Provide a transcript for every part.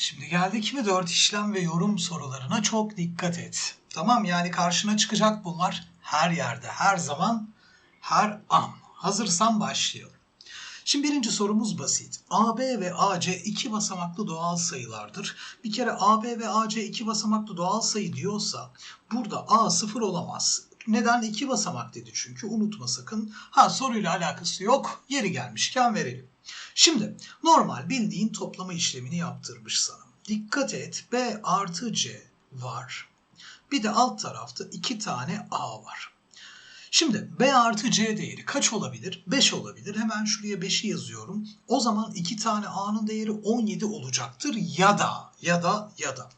Şimdi geldik mi dört işlem ve yorum sorularına çok dikkat et. Tamam yani karşına çıkacak bunlar her yerde, her zaman, her an. Hazırsan başlayalım. Şimdi birinci sorumuz basit. AB ve AC iki basamaklı doğal sayılardır. Bir kere AB ve AC iki basamaklı doğal sayı diyorsa burada A sıfır olamaz. Neden? iki basamak dedi çünkü unutma sakın. Ha soruyla alakası yok. Yeri gelmişken verelim. Şimdi normal bildiğin toplama işlemini yaptırmış sana. Dikkat et B artı C var. Bir de alt tarafta iki tane A var. Şimdi B artı C değeri kaç olabilir? 5 olabilir. Hemen şuraya 5'i yazıyorum. O zaman iki tane A'nın değeri 17 olacaktır. Ya da ya da ya da.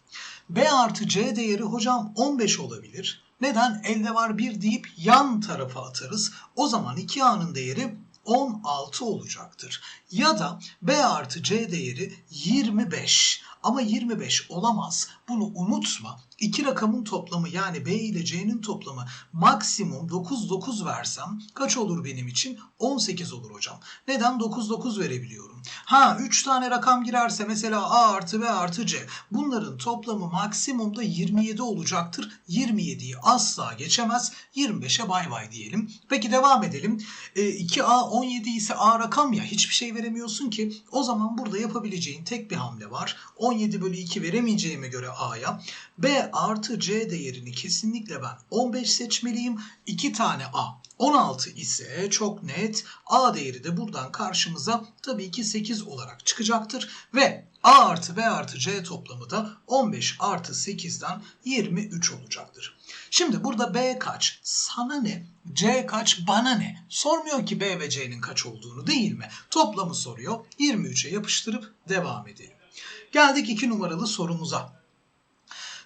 B artı C değeri hocam 15 olabilir. Neden? Elde var 1 deyip yan tarafa atarız. O zaman 2A'nın değeri 16 olacaktır. Ya da B artı C değeri 25. Ama 25 olamaz. Bunu unutma. İki rakamın toplamı yani B ile C'nin toplamı maksimum 9 9 versem kaç olur benim için? 18 olur hocam. Neden? 9 9 verebiliyorum. Ha 3 tane rakam girerse mesela A artı B artı C. Bunların toplamı maksimumda 27 olacaktır. 27'yi asla geçemez. 25'e bay bay diyelim. Peki devam edelim. E, 2A 17 ise A rakam ya hiçbir şey veremiyorsun ki. O zaman burada yapabileceğin tek bir hamle var. 17 bölü 2 veremeyeceğime göre A'ya B artı C değerini kesinlikle ben 15 seçmeliyim. 2 tane A 16 ise çok net A değeri de buradan karşımıza tabii ki 8 olarak çıkacaktır. Ve A artı B artı C toplamı da 15 artı 8'den 23 olacaktır. Şimdi burada B kaç? Sana ne? C kaç? Bana ne? Sormuyor ki B ve C'nin kaç olduğunu değil mi? Toplamı soruyor. 23'e yapıştırıp devam edelim. Geldik 2 numaralı sorumuza.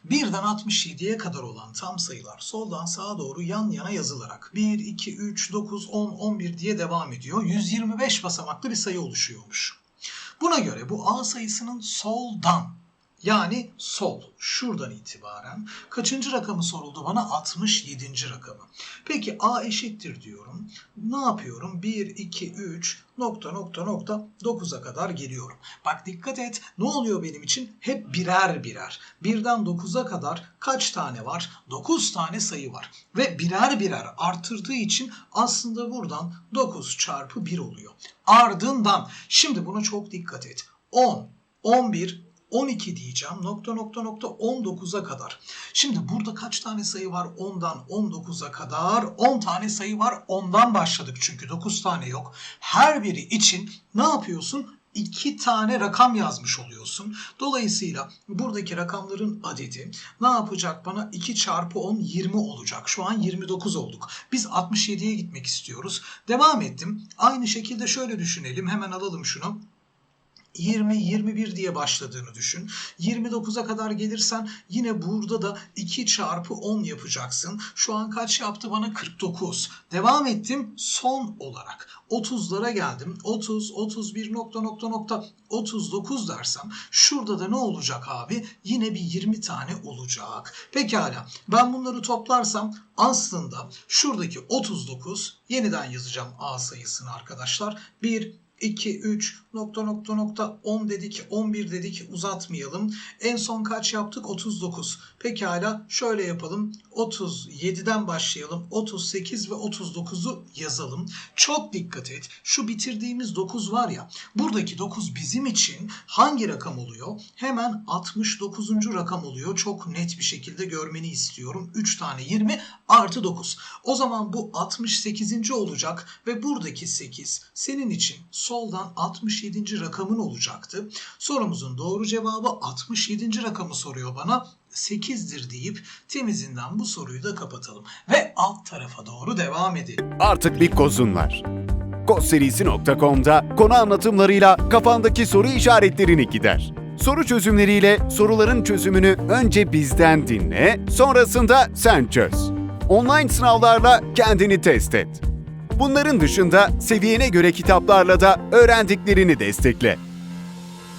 Birden 67'ye kadar olan tam sayılar soldan sağa doğru yan yana yazılarak 1, 2, 3, 9, 10, 11 diye devam ediyor. 125 basamaklı bir sayı oluşuyormuş. Buna göre bu A sayısının soldan yani sol şuradan itibaren kaçıncı rakamı soruldu bana 67. rakamı. Peki A eşittir diyorum. Ne yapıyorum? 1, 2, 3 nokta nokta nokta 9'a kadar geliyorum. Bak dikkat et ne oluyor benim için? Hep birer birer. Birden 9'a kadar kaç tane var? 9 tane sayı var. Ve birer birer arttırdığı için aslında buradan 9 çarpı 1 oluyor. Ardından şimdi buna çok dikkat et. 10, 11, 12 diyeceğim nokta nokta nokta 19'a kadar. Şimdi burada kaç tane sayı var 10'dan 19'a kadar? 10 tane sayı var 10'dan başladık çünkü 9 tane yok. Her biri için ne yapıyorsun? 2 tane rakam yazmış oluyorsun. Dolayısıyla buradaki rakamların adedi ne yapacak bana? 2 çarpı 10 20 olacak. Şu an 29 olduk. Biz 67'ye gitmek istiyoruz. Devam ettim. Aynı şekilde şöyle düşünelim. Hemen alalım şunu. 20, 21 diye başladığını düşün. 29'a kadar gelirsen yine burada da 2 çarpı 10 yapacaksın. Şu an kaç yaptı bana? 49. Devam ettim son olarak. 30'lara geldim. 30, 31 nokta nokta nokta 39 dersem şurada da ne olacak abi? Yine bir 20 tane olacak. Pekala ben bunları toplarsam aslında şuradaki 39 yeniden yazacağım A sayısını arkadaşlar. 1, 2, 3, nokta nokta nokta 10 dedik, 11 dedik uzatmayalım. En son kaç yaptık? 39. Pekala şöyle yapalım. 37'den başlayalım. 38 ve 39'u yazalım. Çok dikkat et. Şu bitirdiğimiz 9 var ya. Buradaki 9 bizim için hangi rakam oluyor? Hemen 69. rakam oluyor. Çok net bir şekilde görmeni istiyorum. 3 tane 20 artı 9. O zaman bu 68. olacak ve buradaki 8 senin için soldan 67. rakamın olacaktı. Sorumuzun doğru cevabı 67. rakamı soruyor bana. 8'dir deyip temizinden bu soruyu da kapatalım. Ve alt tarafa doğru devam edelim. Artık bir kozun var. Kozserisi.com'da konu anlatımlarıyla kafandaki soru işaretlerini gider. Soru çözümleriyle soruların çözümünü önce bizden dinle, sonrasında sen çöz. Online sınavlarla kendini test et. Bunların dışında seviyene göre kitaplarla da öğrendiklerini destekle.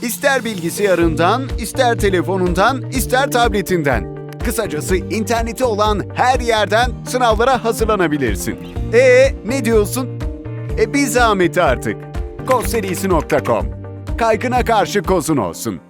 İster bilgisayarından, ister telefonundan, ister tabletinden. Kısacası interneti olan her yerden sınavlara hazırlanabilirsin. E ne diyorsun? E bir zahmet artık. Kozserisi.com Kaygına karşı kozun olsun.